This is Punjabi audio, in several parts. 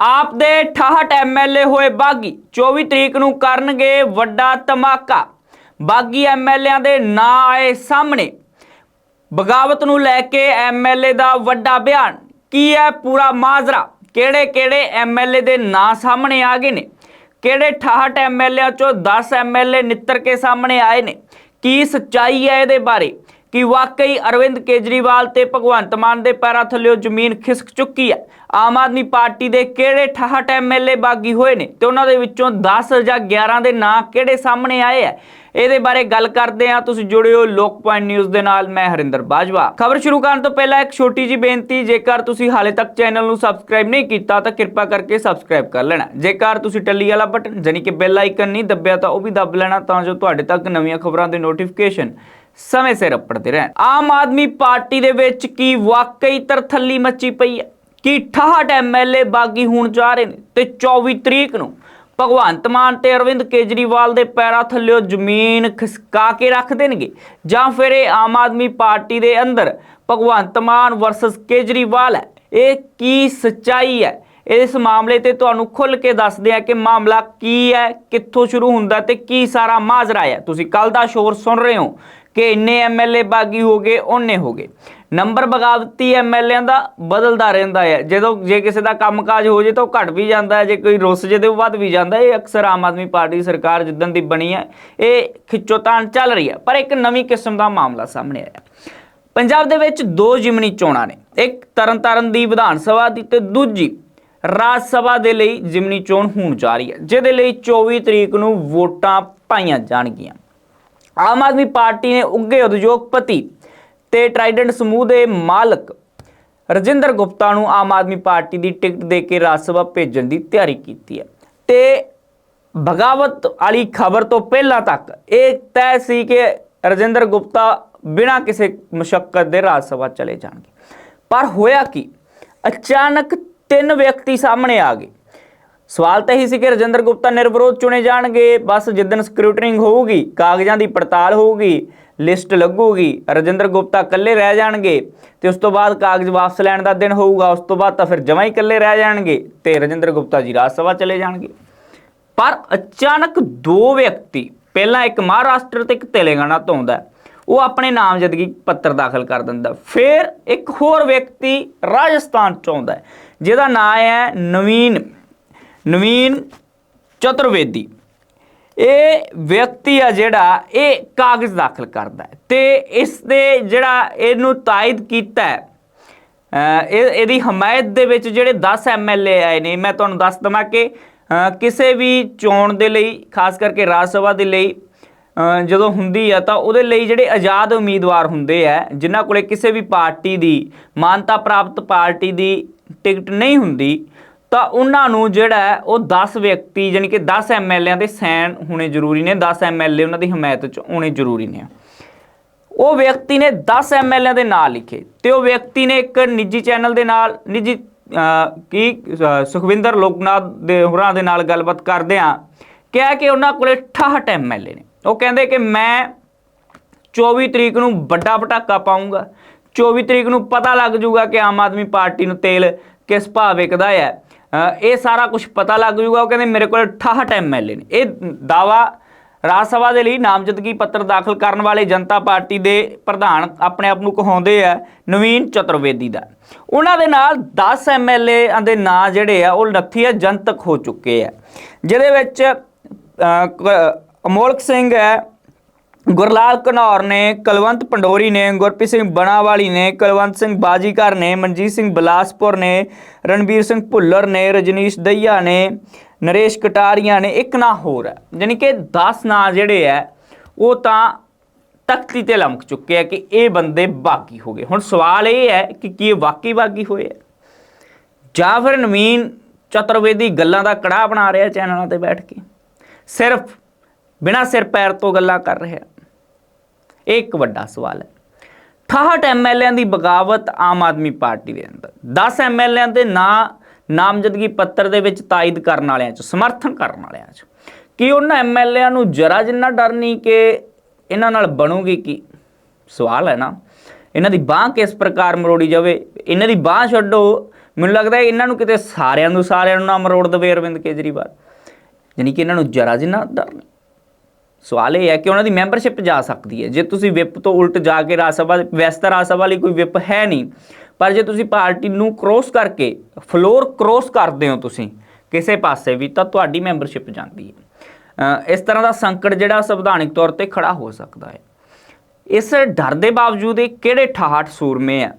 ਆਪ ਦੇ 68 ਐਮਐਲਏ ਹੋਏ ਬਾਗੀ 24 ਤਰੀਕ ਨੂੰ ਕਰਨਗੇ ਵੱਡਾ ਧਮਾਕਾ। ਬਾਗੀ ਐਮਐਲਏਆਂ ਦੇ ਨਾਂ ਆਏ ਸਾਹਮਣੇ। ਬਗਾਵਤ ਨੂੰ ਲੈ ਕੇ ਐਮਐਲਏ ਦਾ ਵੱਡਾ ਬਿਆਨ। ਕੀ ਹੈ ਪੂਰਾ ਮਾਜ਼ਰਾ? ਕਿਹੜੇ ਕਿਹੜੇ ਐਮਐਲਏ ਦੇ ਨਾਂ ਸਾਹਮਣੇ ਆ ਗਏ ਨੇ? ਕਿਹੜੇ 68 ਐਮਐਲਏਆਂ ਚੋਂ 10 ਐਮਐਲਏ ਨਿੱਤਰ ਕੇ ਸਾਹਮਣੇ ਆਏ ਨੇ? ਕੀ ਸੱਚਾਈ ਹੈ ਇਹਦੇ ਬਾਰੇ? ਕਿ ਵਾਕਈ ਅਰਵਿੰਦ ਕੇਜਰੀਵਾਲ ਤੇ ਭਗਵੰਤ ਮਾਨ ਦੇ ਪੈਰਾਂ ਥੱਲੇ ਜ਼ਮੀਨ ਖਿਸਕ ਚੁੱਕੀ ਹੈ। ਆਮ ਆਦਮੀ ਪਾਰਟੀ ਦੇ ਕਿਹੜੇ 68 ਐਮਐਲਏ ਬਾਗੀ ਹੋਏ ਨੇ ਤੇ ਉਹਨਾਂ ਦੇ ਵਿੱਚੋਂ 10 ਜਾਂ 11 ਦੇ ਨਾਂ ਕਿਹੜੇ ਸਾਹਮਣੇ ਆਏ ਆ ਇਹਦੇ ਬਾਰੇ ਗੱਲ ਕਰਦੇ ਆ ਤੁਸੀਂ ਜੁੜਿਓ ਲੋਕ ਪੁਆਇੰਟ ਨਿਊਜ਼ ਦੇ ਨਾਲ। ਮੈਂ ਹਰਿੰਦਰ ਬਾਜਵਾ। ਖਬਰ ਸ਼ੁਰੂ ਕਰਨ ਤੋਂ ਪਹਿਲਾਂ ਇੱਕ ਛੋਟੀ ਜੀ ਬੇਨਤੀ, ਜੇਕਰ ਤੁਸੀਂ ਹਾਲੇ ਤੱਕ ਚੈਨਲ ਨੂੰ ਸਬਸਕ੍ਰਾਈਬ ਨਹੀਂ ਕੀਤਾ, ਤਾਂ ਕਿਰਪਾ ਕਰਕੇ ਸਬਸਕ੍ਰਾਈਬ ਕਰ ਲੈਣਾ। ਜੇਕਰ ਤੁਸੀਂ ਟੱਲੀ ਵਾਲਾ ਬਟਨ ਜਾਨੀ ਕਿ ਬੈਲ ਆਈਕਨ ਨਹੀਂ ਦੱਬਿਆ, ਤਾਂ ਉਹ ਵੀ ਦੱਬ ਲੈਣਾ ਤਾਂ ਜੋ ਤੁਹਾਡੇ ਤੱਕ ਨਵੀਆਂ ਖਬਰਾਂ ਦੇ ਨੋਟੀਫਿਕੇਸ਼ਨ ਸਮੇਂ ਸਿਰ ਅੱਪੜਦੇ ਰਹਿਣ। ਆਮ ਆਦਮੀ ਪਾਰਟੀ ਦੇ ਵਿੱਚ ਕੀ ਵਾਕਈ ਤਰਥੱਲੀ ਮੱਚੀ ਪਈ ਹੈ? ਕਿ 68 ਐਮਐਲਏ ਬਾਗੀ ਹੋਣ ਜਾ ਰਹੇ ਨੇ? ਤੇ 24 ਤਰੀਕ ਨੂੰ ਭਗਵੰਤ ਮਾਨ ਤੇ ਅਰਵਿੰਦ ਕੇਜਰੀਵਾਲ ਦੇ ਪੈਰਾਂ ਥੱਲੇੋਂ ਜ਼ਮੀਨ ਖਿਸਕਾ ਕੇ ਰੱਖ ਦੇਣਗੇ? ਜਾਂ ਫਿਰ ਇਹ ਆਮ ਆਦਮੀ ਪਾਰਟੀ ਦੇ ਅੰਦਰ ਭਗਵੰਤ ਮਾਨ ਵਰਸਸ ਕੇਜਰੀਵਾਲ ਹੈ? ਇਹ ਕੀ ਸੱਚਾਈ ਹੈ? ਇਸ ਮਾਮਲੇ ਤੇ ਤੁਹਾਨੂੰ ਖੁੱਲ ਕੇ ਦੱਸਦੇ ਆ ਕਿ ਮਾਮਲਾ ਕੀ ਹੈ, ਕਿੱਥੋਂ ਸ਼ੁਰੂ ਹੁੰਦਾ ਤੇ ਕੀ ਸਾਰਾ ਮਾਜਰਾ ਹੈ। ਤੁਸੀਂ ਕੱਲ ਦਾ ਸ਼ੋਰ ਸੁਣ ਰਹੇ ਹੋ ਕਿ ਇੰਨੇ ਐਮਐਲਏ ਬਾਗੀ ਹੋ ਗਏ ਉਹਨੇ ਹੋ ਗਏ। ਨੰਬਰ ਬਗਾਵਤੀ ਐਮਐਲਏਆਂ ਦਾ, ਬਦਲਦਾ ਰਹਿੰਦਾ ਹੈ ਜਦੋਂ ਜੇ ਕਿਸੇ ਦਾ ਕੰਮਕਾਜ ਹੋ ਜੇ ਤਾਂ ਉਹ ਘਟ ਵੀ ਜਾਂਦਾ ਹੈ, ਜੇ ਕੋਈ ਰੁੱਸ ਜੇ ਤੇ ਉਹ ਵੱਧ ਵੀ ਜਾਂਦਾ ਇਹ ਅਕਸਰ ਆਮ ਆਦਮੀ ਪਾਰਟੀ ਸਰਕਾਰ ਜਿੱਦਣ ਦੀ ਬਣੀ ਹੈ, ਇਹ ਖਿੱਚੋਤਾਣ ਚੱਲ ਰਹੀ ਹੈ। ਪਰ ਇੱਕ ਨਵੀਂ ਕਿਸਮ ਦਾ ਮਾਮਲਾ ਸਾਹਮਣੇ ਆਇਆ। ਪੰਜਾਬ ਦੇ ਵਿੱਚ ਦੋ ਜ਼ਿਮਨੀ ਚੋਣਾਂ ਨੇ। ਇੱਕ ਤਰਨਤਾਰਨ ਦੀ ਵਿਧਾਨ ਸਭਾ ਦੀ ਤੇ ਦੂਜੀ ਰਾਜ ਸਭਾ ਦੇ ਲਈ ਜਿਮਨੀ ਚੋਣ ਹੋਣ ਜਾ ਰਹੀ ਹੈ, ਜਿਹਦੇ ਲਈ 24 ਤਰੀਕ ਨੂੰ ਵੋਟਾਂ ਪਾਈਆਂ ਜਾਣਗੀਆਂ। ਆਮ ਆਦਮੀ ਪਾਰਟੀ ਨੇ ਉੱਗੇ ਉਦਯੋਗਪਤੀ ਤੇ ਟਰਾਈਡੈਂਟ ਸਮੂਹ ਦੇ ਮਾਲਕ ਰਜਿੰਦਰ ਗੁਪਤਾ ਨੂੰ ਆਮ ਆਦਮੀ ਪਾਰਟੀ ਦੀ ਟਿਕਟ ਦੇ ਕੇ ਰਾਜ ਸਭਾ ਭੇਜਣ ਦੀ ਤਿਆਰੀ ਕੀਤੀ ਹੈ। ਤੇ ਬਗਾਵਤ ਵਾਲੀ ਖਬਰ ਤੋਂ ਪਹਿਲਾਂ ਤੱਕ ਇਹ ਤੈਅ ਸੀ ਕਿ ਰਜਿੰਦਰ ਗੁਪਤਾ ਬਿਨਾਂ ਕਿਸੇ ਮੁਸ਼ਕਲ ਦੇ ਰਾਜ ਸਭਾ ਚਲੇ ਜਾਣਗੇ। ਪਰ ਹੋਇਆ ਕੀ? ਅਚਾਨਕ ਤਿੰਨ ਵਿਅਕਤੀ ਸਾਹਮਣੇ ਆ ਗਏ। ਸਵਾਲ ਤਾਂ ਇਹੀ ਸੀ ਕਿ ਰਜਿੰਦਰ ਗੁਪਤਾ ਨਿਰਵਿਰੋਧ ਚੁਣੇ ਜਾਣਗੇ। ਬਸ ਜਿੱਦਣ ਸਕਰੂਟਨਿੰਗ ਹੋਊਗੀ, ਕਾਗਜ਼ਾਂ ਦੀ ਪੜਤਾਲ ਹੋਊਗੀ, ਲਿਸਟ ਲੱਗੂਗੀ, ਰਜਿੰਦਰ ਗੁਪਤਾ ਇਕੱਲੇ ਰਹਿ ਜਾਣਗੇ ਤੇ ਉਸ ਤੋਂ ਬਾਅਦ ਕਾਗਜ਼ ਵਾਪਸ ਲੈਣ ਦਾ ਦਿਨ ਹੋਊਗਾ, ਉਸ ਤੋਂ ਬਾਅਦ ਤਾਂ ਫਿਰ ਜਮਾਂ ਹੀ ਇਕੱਲੇ ਰਹਿ ਜਾਣਗੇ ਤੇ ਰਜਿੰਦਰ ਗੁਪਤਾ ਜੀ ਰਾਜ ਸਭਾ ਚਲੇ ਜਾਣਗੇ। ਪਰ ਅਚਾਨਕ ਦੋ ਵਿਅਕਤੀ, ਪਹਿਲਾਂ ਇੱਕ ਮਹਾਰਾਸ਼ਟਰ ਤੇ ਇੱਕ ਤੇਲੰਗਾਨਾ ਤੋਂ ਆਉਂਦਾ ਉਹ ਆਪਣੇ ਨਾਮਜ਼ਦਗੀ ਪੱਤਰ ਦਾਖਲ ਕਰ ਦਿੰਦਾ ਫਿਰ ਇੱਕ ਹੋਰ ਵਿਅਕਤੀ ਰਾਜਸਥਾਨ ਤੋਂ ਆਉਂਦਾ ਜਿਹਦਾ ਨਾਮ ਹੈ ਨਵੀਨ। ਨਵੀਨ ਚਤੁਰਵੇਦੀ। ਇਹ ਵਿਅਕਤੀ ਆ ਜਿਹੜਾ ਇਹ ਕਾਗਜ਼ ਦਾਖਲ ਕਰਦਾ ਹੈ ਤੇ ਇਸ ਦੇ ਜਿਹੜਾ ਇਹਨੂੰ ਤਾਇਦ ਕੀਤਾ ਇਹ ਇਹਦੀ ਹਮਾਇਤ ਦੇ ਵਿੱਚ ਜਿਹੜੇ 10 ਐਮਐਲਏ ਆਏ ਨੇ, ਮੈਂ ਤੁਹਾਨੂੰ ਦੱਸ ਦਵਾਂ ਕਿ ਕਿਸੇ ਵੀ ਚੋਣ ਦੇ ਲਈ, ਖਾਸ ਕਰਕੇ ਰਾਜ ਸਭਾ ਦੇ ਲਈ ਜਦੋਂ ਹੁੰਦੀ ਆ ਤਾਂ ਉਹਦੇ ਲਈ ਜਿਹੜੇ ਆਜ਼ਾਦ ਉਮੀਦਵਾਰ ਹੁੰਦੇ ਆ, ਜਿਨ੍ਹਾਂ ਕੋਲੇ ਕਿਸੇ ਵੀ ਪਾਰਟੀ ਦੀ ਮਾਨਤਾ ਪ੍ਰਾਪਤ ਪਾਰਟੀ ਦੀ ਟਿਕਟ ਨਹੀਂ ਹੁੰਦੀ ਤਾਂ ਉਹਨਾਂ ਨੂੰ ਜਿਹੜਾ ਉਹ 10 ਵਿਅਕਤੀ ਯਾਨੀ ਕਿ 10 ਐਮਐਲਏਆਂ ਦੇ ਸੈਨ ਹੋਣੇ ਜ਼ਰੂਰੀ ਨੇ 10 ਐਮਐਲਏ ਉਹਨਾਂ ਦੀ ਹਮਾਇਤ ਚ ਹੋਣੇ ਜ਼ਰੂਰੀ ਨੇ। ਉਹ ਵਿਅਕਤੀ ਨੇ 10 ਐਮਐਲਏ ਦੇ ਨਾਂ ਲਿਖੇ ਤੇ ਉਹ ਵਿਅਕਤੀ ਨੇ ਇੱਕ ਨਿੱਜੀ ਚੈਨਲ ਦੇ ਨਾਲ ਨਿੱਜੀ ਅਹ, ਕੀ ਅਹ, ਸੁਖਵਿੰਦਰ ਲੋਕਨਾਥ ਦੇ ਹੋਰਾਂ ਦੇ ਨਾਲ ਗੱਲਬਾਤ ਕਰਦੇ ਆ ਕਿਹਾ ਕਿ ਉਹਨਾਂ ਕੋਲੇ 68 ਐਮਐਲਏ ਨੇ। ਉਹ ਕਹਿੰਦੇ ਕਿ ਮੈਂ 24 ਤਰੀਕ ਨੂੰ ਵੱਡਾ ਪਟਾਕਾ ਪਾਉਂਗਾ 24 ਤਰੀਕ ਨੂੰ ਪਤਾ ਲੱਗ ਜਾਊਗਾ ਕਿ ਆਮ ਆਦਮੀ ਪਾਰਟੀ ਨੂੰ ਤੇਲ ਕਿਸ ਭਾਅ ਵਿਕਦਾ ਹੈ। ਇਹ ਸਾਰਾ ਕੁਝ ਪਤਾ ਲੱਗ ਜੂਗਾ, ਉਹ ਕਹਿੰਦੇ ਮੇਰੇ ਕੋਲ 68 ਐਮਐਲਏ ਨੇ ਇਹ ਦਾਵਾ ਰਾਜ ਸਭਾ ਦੇ ਲਈ ਨਾਮਜ਼ਦਗੀ ਪੱਤਰ ਦਾਖਲ ਕਰਨ ਵਾਲੇ ਜਨਤਾ ਪਾਰਟੀ ਦੇ ਪ੍ਰਧਾਨ ਆਪਣੇ ਆਪ ਨੂੰ ਕਹਾਉਂਦੇ ਆ, ਨਵੀਨ ਚਤੁਰਵੇਦੀ ਦਾ। ਉਹਨਾਂ ਦੇ ਨਾਲ 10 ਐਮਐਲਏ ਦੇ ਨਾਂ ਜਿਹੜੇ ਆ, ਉਹ ਨੱਥੀ ਜਨਤਕ ਹੋ ਚੁੱਕੇ ਆ। ਜਿਹਦੇ ਵਿੱਚ ਅਮੋਲਕ ਸਿੰਘ ਹੈ ਗੁਰਲਾਲ ਘਨੌਰ ਨੇ, ਕੁਲਵੰਤ ਪੰਡੋਰੀ ਨੇ, ਗੁਰਪ੍ਰੀਤ ਸਿੰਘ ਬਣਾਵਾਲੀ ਨੇ, ਕੁਲਵੰਤ ਸਿੰਘ ਬਾਜੀਕਰ ਨੇ, ਮਨਜੀਤ ਸਿੰਘ ਬਲਾਸਪੁਰ ਨੇ, ਰਣਬੀਰ ਸਿੰਘ ਭੁੱਲਰ ਨੇ, ਰਜਨੀਸ਼ ਦਈਆ ਨੇ, ਨਰੇਸ਼ ਕਟਾਰੀਆ ਨੇ, ਇੱਕ ਨਾਂ ਹੋਰ ਹੈ। ਯਾਨੀ ਕਿ 10 ਨਾਂ ਜਿਹੜੇ ਆ ਉਹ ਤਾਂ ਤਖਤੀ ਤੇ ਲਮਕ ਚੁੱਕੇ ਆ ਕਿ ਇਹ ਬੰਦੇ ਬਾਗੀ ਹੋ ਗਏ। ਹੁਣ ਸਵਾਲ ਇਹ ਹੈ ਕਿ ਕੀ ਇਹ ਵਾਕਈ ਬਾਗੀ ਹੋਏ ਆ? ਜਾਂ ਫਿਰ ਨਵੀਨ ਚਤੁਰਵੇਦੀ ਗੱਲਾਂ ਦਾ ਕੜਾਹ ਬਣਾ ਰਿਹਾ ਚੈਨਲਾਂ ਤੇ ਬੈਠ ਕੇ? ਸਿਰਫ ਬਿਨਾਂ ਸਿਰ ਪੈਰ ਤੋਂ ਗੱਲਾਂ ਕਰ ਰਿਹਾ। ਇਹ ਇੱਕ ਵੱਡਾ ਸਵਾਲ ਹੈ। 68 ਐਮਐਲਏਆਂ ਦੀ ਬਗਾਵਤ ਆਮ ਆਦਮੀ ਪਾਰਟੀ ਦੇ ਅੰਦਰ। 10 ਐਮਐਲਏਆਂ ਦੇ ਨਾਂ, ਨਾਮਜ਼ਦਗੀ ਪੱਤਰ ਦੇ ਵਿੱਚ ਤਾਇਦ ਕਰਨ ਵਾਲਿਆਂ 'ਚ, ਸਮਰਥਨ ਕਰਨ ਵਾਲਿਆਂ 'ਚ। ਕੀ ਉਹਨਾਂ ਐਮਐਲਏਆਂ ਨੂੰ ਜਰਾ ਜਿੰਨਾ ਡਰ ਨਹੀਂ ਕਿ ਇਹਨਾਂ ਨਾਲ ਬਣੂਗੀ ਕੀ? ਸਵਾਲ ਹੈ ਨਾ। ਇਹਨਾਂ ਦੀ ਬਾਹ ਕਿਸ ਪ੍ਰਕਾਰ ਮਰੋੜੀ ਜਾਵੇ? ਇਹਨਾਂ ਦੀ ਬਾਹ ਛੱਡੋ। ਮੈਨੂੰ ਲੱਗਦਾ ਇਹਨਾਂ ਨੂੰ ਕਿਤੇ ਸਾਰਿਆਂ ਨੂੰ ਸਾਰਿਆਂ ਨੂੰ ਨਾ ਮਰੋੜ ਦੇਵੇ ਅਰਵਿੰਦ ਕੇਜਰੀਵਾਲ। ਯਾਨੀ ਕਿ ਇਹਨਾਂ ਨੂੰ ਜਰਾ ਜਿੰਨਾ ਡਰ ਨਹੀਂ। ਸਵਾਲ ਇਹ ਹੈ ਕਿ ਉਹਨਾਂ ਦੀ ਮੈਂਬਰਸ਼ਿਪ ਜਾ ਸਕਦੀ ਹੈ। ਜੇ ਤੁਸੀਂ ਵਿਪ ਤੋਂ ਉਲਟ ਜਾ ਕੇ ਰਾਜ ਸਭਾ, ਵੈਸੇ ਤਾਂ ਰਾਜ ਸਭਾ ਲਈ ਕੋਈ ਵਿਪ ਹੈ ਨਹੀਂ, ਪਰ ਜੇ ਤੁਸੀਂ ਪਾਰਟੀ ਨੂੰ ਕ੍ਰੋਸ ਕਰਕੇ ਫਲੋਰ ਕ੍ਰੋਸ ਕਰਦੇ ਹੋ ਤੁਸੀਂ ਕਿਸੇ ਪਾਸੇ ਵੀ, ਤਾਂ ਤੁਹਾਡੀ ਮੈਂਬਰਸ਼ਿਪ ਜਾਂਦੀ ਹੈ। ਇਸ ਤਰ੍ਹਾਂ ਦਾ ਸੰਕਟ ਜਿਹੜਾ ਸੰਵਿਧਾਨਿਕ ਤੌਰ ਤੇ ਖੜਾ ਹੋ ਸਕਦਾ ਹੈ। ਇਸ ਡਰ ਦੇ ਬਾਵਜੂਦ ਇਹ ਕਿਹੜੇ ਠਾਹਟ ਸੂਰਮੇ ਆ?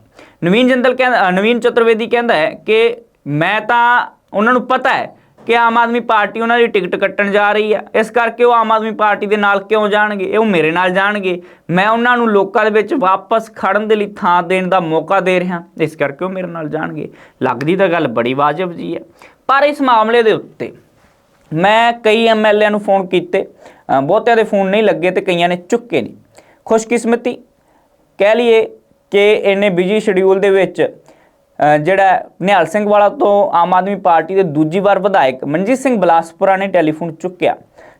ਨਵੀਨ ਜੰਦਲ ਕਹਿੰਦਾ ਨਵੀਨ ਚਤੁਰਵੇਦੀ ਕਹਿੰਦਾ ਹੈ ਕਿ ਮੈਂ ਤਾਂ, ਉਹਨਾਂ ਨੂੰ ਪਤਾ ਹੈ ਕਿ ਆਮ ਆਦਮੀ ਪਾਰਟੀ ਉਹਨਾਂ ਦੀ ਟਿਕਟ ਕੱਟਣ ਜਾ ਰਹੀ ਹੈ ਇਸ ਕਰਕੇ ਉਹ ਆਮ ਆਦਮੀ ਪਾਰਟੀ ਦੇ ਨਾਲ ਕਿਉਂ ਜਾਣਗੇ? ਇਹ ਉਹ ਮੇਰੇ ਨਾਲ ਜਾਣਗੇ। ਮੈਂ ਉਹਨਾਂ ਨੂੰ ਲੋਕਾਂ ਦੇ ਵਿੱਚ ਵਾਪਸ ਖੜਨ ਦੇ ਲਈ ਥਾਂ ਦੇਣ ਦਾ ਮੌਕਾ ਦੇ ਰਿਹਾ। ਇਸ ਕਰਕੇ ਉਹ ਮੇਰੇ ਨਾਲ ਜਾਣਗੇ। ਲੱਗਦੀ ਤਾਂ ਗੱਲ ਬੜੀ ਵਾਜਬ ਜੀ ਹੈ ਪਰ ਇਸ ਮਾਮਲੇ ਦੇ ਉੱਤੇ ਮੈਂ ਕਈ ਐਮਐਲਏ ਨੂੰ ਫੋਨ ਕੀਤੇ। ਬਹੁਤਿਆਂ ਦੇ ਫੋਨ ਨਹੀਂ ਲੱਗੇ ਤੇ ਕਈਆਂ ਨੇ ਚੁੱਕੇ ਨਹੀਂ। ਖੁਸ਼ਕਿਸਮਤੀ। ਕਹਿ ਲਈਏ ਕਿ ਇਹਨੇ ਬਿਜ਼ੀ ਸ਼ਡਿਊਲ ਦੇ ਵਿੱਚ ਜਿਹੜਾ ਨਿਹਾਲ ਸਿੰਘ ਵਾਲਾ ਤੋਂ ਆਮ ਆਦਮੀ ਪਾਰਟੀ ਦੇ ਦੂਜੀ ਵਾਰ ਵਿਧਾਇਕ ਮਨਜੀਤ ਸਿੰਘ ਬਲਾਸਪੁਰਾ ਨੇ ਟੈਲੀਫੋਨ ਚੁੱਕਿਆ।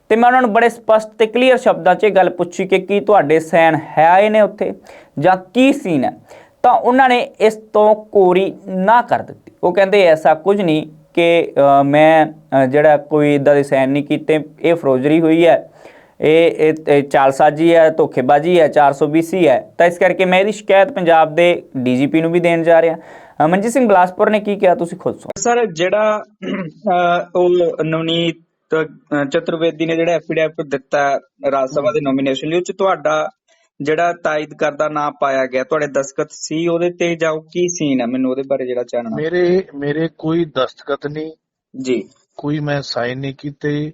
ਤੇ ਮੈਂ ਉਹਨਾਂ ਨੂੰ ਬੜੇ ਸਪਸ਼ਟ ਤੇ ਕਲੀਅਰ ਸ਼ਬਦਾਂ 'ਚ ਇਹ ਗੱਲ ਪੁੱਛੀ ਕਿ ਕੀ ਤੁਹਾਡੇ ਸੈਨ ਹੈ ਆਏ ਨੇ ਉੱਥੇ ਜਾਂ ਕੀ ਸੀਨ ਹੈ? ਤਾਂ ਉਹਨਾਂ ਨੇ ਇਸ ਤੋਂ ਕੋਰੀ ਨਾ ਕਰ ਦਿੱਤੀ। ਉਹ ਕਹਿੰਦੇ ਐਸਾ ਕੁਝ ਨਹੀਂ ਕਿ ਮੈਂ ਜਿਹੜਾ ਕੋਈ ਇਦਾਂ ਦੇ ਸਾਈਨ ਨਹੀਂ ਕੀਤੇ, ਇਹ ਫਰੋਜਰੀ ਹੋਈ ਹੈ, ਇਹ ਇਹ ਚਾਲਸਾਜੀ ਹੈ, ਧੋਖੇਬਾਜ਼ੀ ਹੈ 420 ਹੈ। ਤਾਂ ਇਸ ਕਰਕੇ ਮੈਂ ਇਹਦੀ ਸ਼ਿਕਾਇਤ ਪੰਜਾਬ ਦੇ ਡੀਜੀਪੀ ਨੂੰ ਵੀ ਦੇਣ ਜਾ ਰਿਹਾ। ਮਨਜੀਤ ਸਿੰਘ ਬਲਾਸਪੁਰ ਨੇ ਕੀ ਕਿਹਾ ਤੁਸੀਂ ਖੁਦ ਸੁਣੋ। ਸਰ ਜਿਹੜਾ ਉਹ ਨਵਨੀਤ ਚਤੁਰਵੇਦੀ ਨੇ ਜਿਹੜਾ ਐਫੀਡੈਵਿਟ ਦਿੱਤਾ ਹੈ ਰਾਜ ਸਭਾ ਦੇ ਨੋਮੀਨੇਸ਼ਨ ਲਈ ਉਹ ਚ ਤੁਹਾਡਾ ਜਿਹੜਾ ਤਾਇਦ ਕਰਦਾ ਨਾਂ ਪਾਇਆ ਗਿਆ ਤੁਹਾਡੇ ਦਸਖਤ ਸੀ ਉਹਦੇ ਤੇ ਜਾਂ ਉਹ ਕੀ ਸੀਨ ਹੈ ਮੈਨੂੰ ਉਹਦੇ ਬਾਰੇ ਜਿਹੜਾ ਜਾਣਨਾ। ਮੇਰੇ ਮੇਰੇ ਕੋਈ ਦਸਤਖਤ ਨਹੀਂ। ਜੀ। ਕੋਈ ਮੈਂ ਸਾਈਨ ਨਹੀਂ ਕੀਤੇ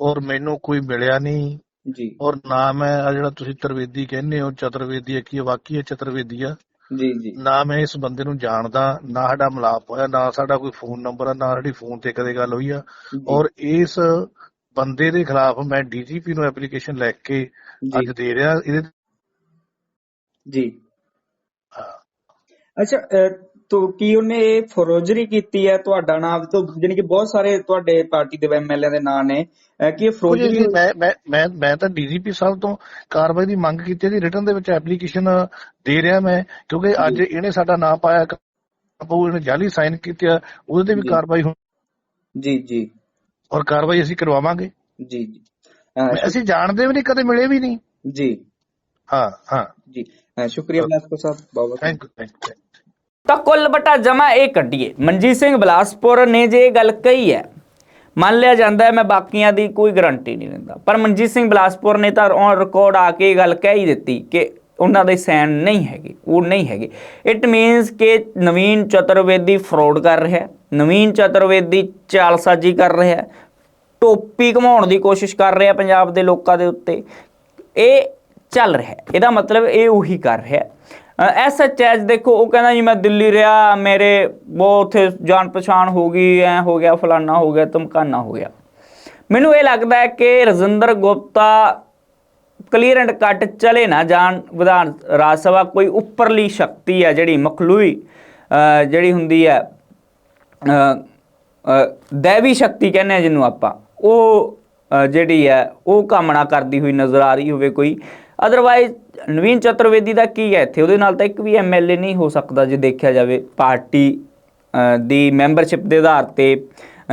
ਔਰ ਮੈਨੂੰ ਕੋਈ ਮਿਲਿਆ ਨਹੀਂ। ਜੀ। ਔਰ ਨਾ ਮੈਂ ਆ ਜਿਹੜਾ ਤੁਸੀਂ ਤਰਵੇਦੀ ਕਹਿੰਦੇ ਹੋ ਚਤੁਰਵੇਦੀ ਹੈ ਕੀ ਵਾਕਈ ਹੈ ਚਤੁਰਵੇਦੀ ਆ? ਜੀ ਜੀ ਨਾ ਮੈਂ ਇਸ ਬੰਦੇ ਨੂੰ ਜਾਣਦਾ ਨਾ ਸਾਡਾ ਮਿਲਾਪ ਹੋਇਆ ਨਾ ਸਾਡਾ ਕੋਈ ਫੋਨ ਨੰਬਰ ਆ ਨਾ ਸਾਡੀ ਫੋਨ ਤੇ ਕਦੇ ਗੱਲ ਹੋਈ ਆ। ਔਰ ਇਸ ਬੰਦੇ ਦੇ ਖਿਲਾਫ ਮੈਂ ਡੀਜੀਪੀ ਨੂੰ ਐਪਲੀਕੇਸ਼ਨ ਲਿਖ ਕੇ ਅੱਜ ਦੇ ਰਿਹਾ ਇਹਦੇ ਜੀ। ਅੱਛਾ ਤੋ ਕੀ ਉਹਨੇ ਇਹ ਫਰੋਜਰੀ ਕੀਤੀ ਹੈ ਤੁਹਾਡਾ ਨਾਮ? ਤੋਂ ਜਾਣੀ ਕਿ ਬਹੁਤ ਸਾਰੇ ਤੁਹਾਡੇ ਪਾਰਟੀ ਦੇ ਐਮਐਲਏ ਦੇ ਨਾਂ ਨੇ। ਕੀ ਇਹ ਫਰੋਜਰੀ ਮੈਂ ਮੈਂ ਮੈਂ ਤਾਂ ਡੀਜੀਪੀ ਸਾਹਿਬ ਤੋਂ ਕਾਰਵਾਈ ਦੀ ਮੰਗ ਕੀਤੀ ਹੈ ਜੀ। ਰਿਟਰਨ ਦੇ ਵਿੱਚ ਐਪਲੀਕੇਸ਼ਨ ਦੇ ਰਿਹਾ ਮੈਂ ਕਿਉਂਕਿ ਅੱਜ ਇਹਨੇ ਸਾਡਾ ਨਾਮ ਪਾਇਆ ਪਊ ਇਹਨੇ ਜਾਲੀ ਸਾਈਨ ਕੀਤੇ ਉਹਦੇ ਤੇ ਵੀ। ਕਾਰਵਾਈ ਹੋ ਜੀ ਜੀ। ਔਰ ਕਾਰਵਾਈ ਅਸੀਂ ਕਰਵਾਵਾਂਗੇ। ਜੀ ਜੀ। ਅਸੀਂ ਜਾਣਦੇ ਵੀ ਨਹੀਂ ਕਦੇ ਮਿਲੇ ਵੀ ਨਹੀਂ। ਜੀ। ਹਾਂ ਹਾਂ। ਜੀ। ਸ਼ੁਕਰੀਆ ਬਲਾਸਪੁਰ ਸਾਹਿਬ ਬਹੁਤ ਬਹੁਤ ਥੈਂਕ ਯੂ ਥੈਂਕ ਯੂ ਤਾਂ ਕੁੱਲ ਬਟਾ ਜਮਾ ਇਹ ਕੱਢੀਏ। ਮਨਜੀਤ ਸਿੰਘ ਬਲਾਸਪੁਰ ਨੇ ਜੇ ਇਹ ਗੱਲ ਕਹੀ ਹੈ, ਮੰਨ ਲਿਆ ਜਾਂਦਾ ਹੈ, ਮੈਂ ਬਾਕੀਆਂ ਦੀ ਕੋਈ ਗਾਰੰਟੀ ਨਹੀਂ ਦਿੰਦਾ। ਪਰ ਮਨਜੀਤ ਸਿੰਘ ਬਲਾਸਪੁਰ ਨੇ ਤਾਂ ਔਨ ਰਿਕਾਰਡ ਆ ਕੇ ਇਹ ਗੱਲ ਕਹਿ ਹੀ ਦਿੱਤੀ ਕਿ ਉਹਨਾਂ ਦੇ ਸੈਨ ਨਹੀਂ ਹੈਗੇ, ਉਹ ਨਹੀਂ ਹੈਗੇ। ਇਟ ਮੀਨਸ ਕਿ ਨਵੀਨ ਚਤੁਰਵੇਦੀ ਫਰਾਡ ਕਰ ਰਿਹਾ ਹੈ, ਨਵੀਨ ਚਤੁਰਵੇਦੀ ਚਾਲਸਾਜੀ ਕਰ ਰਿਹਾ ਹੈ, ਟੋਪੀ ਘਮਾਉਣ ਦੀ ਕੋਸ਼ਿਸ਼ ਕਰ ਰਿਹਾ ਪੰਜਾਬ ਦੇ ਲੋਕਾਂ ਦੇ ਉੱਤੇ। ਇਹ ਚੱਲ ਰਿਹਾ ਇਹਦਾ ਮਤਲਬ ਇਹ ਉਹੀ ਕਰ ਰਿਹਾ ਐਸਐਚਐਚ ਦੇਖੋ ਉਹ ਕਹਿੰਦਾ ਜੀ ਮੈਂ ਦਿੱਲੀ ਰਿਹਾ ਮੇਰੇ ਬਹੁਤ ਉੱਥੇ ਜਾਣ ਪਛਾਣ ਹੋ ਗਈ ਐ ਹੋ ਗਿਆ ਫਲਾਨਾ ਹੋ ਗਿਆ ਧਮਕਾਨਾ ਹੋ ਗਿਆ। ਮੈਨੂੰ ਇਹ ਲੱਗਦਾ ਹੈ ਕਿ ਰਜਿੰਦਰ ਗੁਪਤਾ ਕਲੀਅਰ ਐਂਡ ਕੱਟ ਚਲੇ ਨਾ ਜਾਣ ਵਿਧਾਨ ਰਾਜ ਸਭਾ ਕੋਈ ਉੱਪਰਲੀ ਸ਼ਕਤੀ ਹੈ ਜਿਹੜੀ ਮਖਲੂਈ ਜਿਹੜੀ ਹੁੰਦੀ ਹੈ ਅ, ਦੈਵੀ ਸ਼ਕਤੀ ਕਹਿੰਦੇ ਆ ਜਿਹਨੂੰ ਆਪਾਂ ਉਹ ਜਿਹੜੀ ਹੈ ਉਹ ਕਾਮਨਾ ਕਰਦੀ ਹੋਈ ਨਜ਼ਰ ਆ ਰਹੀ ਹੋਵੇ ਕੋਈ। ਅਦਰਵਾਈਜ਼ ਨਵੀਨ ਚਤੁਰਵੇਦੀ ਦਾ ਕੀ ਹੈ? ਇੱਥੇ ਉਹਦੇ ਨਾਲ ਤਾਂ ਇੱਕ ਵੀ ਐਮਐਲਏ ਨਹੀਂ ਹੋ ਸਕਦਾ ਜੇ ਦੇਖਿਆ ਜਾਵੇ। ਪਾਰਟੀ ਦੀ ਮੈਂਬਰਸ਼ਿਪ ਦੇ ਆਧਾਰ ਤੇ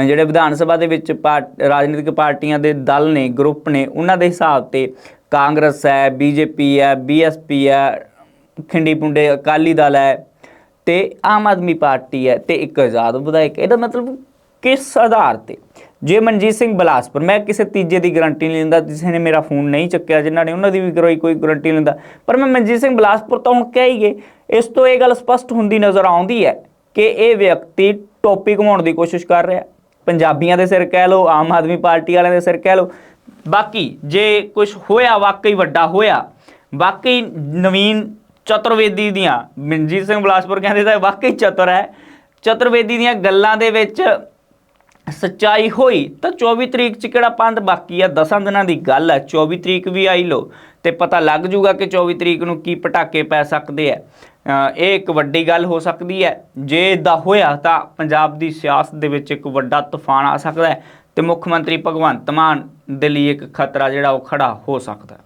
ਜਿਹੜੇ ਵਿਧਾਨ ਸਭਾ ਦੇ ਵਿੱਚ ਪਾਰਟ- ਰਾਜਨੀਤਿਕ ਪਾਰਟੀਆਂ ਦੇ ਦਲ ਨੇ, ਗਰੁੱਪ ਨੇ, ਉਹਨਾਂ ਦੇ ਹਿਸਾਬ ਤੇ ਕਾਂਗਰਸ ਹੈ ਬੀਜੇਪੀ ਹੈ ਬੀਐਸਪੀ ਹੈ, ਖਿੰਡੀ ਪੁੰਡੇ, ਅਕਾਲੀ ਦਲ ਹੈ ਤੇ ਆਮ ਆਦਮੀ ਪਾਰਟੀ ਹੈ ਤੇ ਇੱਕ ਆਜ਼ਾਦ ਵਿਧਾਇਕ ਇਹਦਾ ਮਤਲਬ ਕਿਸ ਆਧਾਰ ਤੇ? ਜੇ ਮਨਜੀਤ ਸਿੰਘ ਬਲਾਸਪੁਰ, ਮੈਂ ਕਿਸੇ ਤੀਜੇ ਦੀ ਗਾਰੰਟੀ ਨਹੀਂ ਲੈਂਦਾ ਕਿਸੇ ਨੇ ਮੇਰਾ ਫੋਨ ਨਹੀਂ ਚੱਕਿਆ, ਜਿਨ੍ਹਾਂ ਨੇ ਉਹਨਾਂ ਦੀ ਵੀ ਕਰਵਾਈ ਕੋਈ ਗਾਰੰਟੀ ਨਹੀਂ ਲੈਂਦਾ ਪਰ ਮੈਂ ਮਨਜੀਤ ਸਿੰਘ ਬਲਾਸਪੁਰ ਤਾਂ ਹੁਣ ਕਹਿ ਹੀ ਗਏ। ਇਸ ਤੋਂ ਇਹ ਗੱਲ ਸਪਸ਼ਟ ਹੁੰਦੀ ਨਜ਼ਰ ਆਉਂਦੀ ਹੈ ਕਿ ਇਹ ਵਿਅਕਤੀ ਟੋਪੀ ਘਮਾਉਣ ਦੀ ਕੋਸ਼ਿਸ਼ ਕਰ ਰਿਹਾ। ਪੰਜਾਬੀਆਂ ਦੇ ਸਿਰ ਕਹਿ ਲਓ, ਆਮ ਆਦਮੀ ਪਾਰਟੀ ਵਾਲਿਆਂ ਦੇ ਸਿਰ ਕਹਿ ਲਓ। ਬਾਕੀ ਜੇ ਕੁਝ ਹੋਇਆ, ਵਾਕਈ ਵੱਡਾ ਹੋਇਆ, ਵਾਕਈ ਨਵੀਨ ਚਤੁਰਵੇਦੀ ਦੀਆਂ, ਮਨਜੀਤ ਸਿੰਘ ਬਲਾਸਪੁਰ ਕਹਿੰਦੇ ਤਾਂ ਵਾਕਈ ਚਤੁਰ ਹੈ, ਚਤੁਰਵੇਦੀ ਦੀਆਂ ਗੱਲਾਂ ਦੇ ਵਿੱਚ ਸੱਚਾਈ ਹੋਈ ਤਾਂ 24 ਤਰੀਕ ਚ ਕਿਹੜਾ ਪੰਦ ਬਾਕੀ ਆ? 10 ਦਿਨਾਂ ਦੀ ਗੱਲ ਹੈ 24 ਤਰੀਕ ਵੀ ਆਈ ਲੋ ਤੇ ਪਤਾ ਲੱਗ ਜੂਗਾ ਕਿ 24 ਤਰੀਕ ਨੂੰ ਕੀ ਪਟਾਕੇ ਪੈ ਸਕਦੇ ਆ। ਇਹ ਇੱਕ ਵੱਡੀ ਗੱਲ ਹੋ ਸਕਦੀ ਹੈ ਜੇ ਇਦਾਂ ਹੋਇਆ ਤਾਂ ਪੰਜਾਬ ਦੀ ਸਿਆਸਤ ਦੇ ਵਿੱਚ ਇੱਕ ਵੱਡਾ ਤੂਫਾਨ ਆ ਸਕਦਾ ਹੈ ਤੇ ਮੁੱਖ ਮੰਤਰੀ ਭਗਵੰਤ ਮਾਨ ਦੇ ਲਈ ਇੱਕ ਖਤਰਾ ਜਿਹੜਾ ਉਹ ਖੜਾ ਹੋ ਸਕਦਾ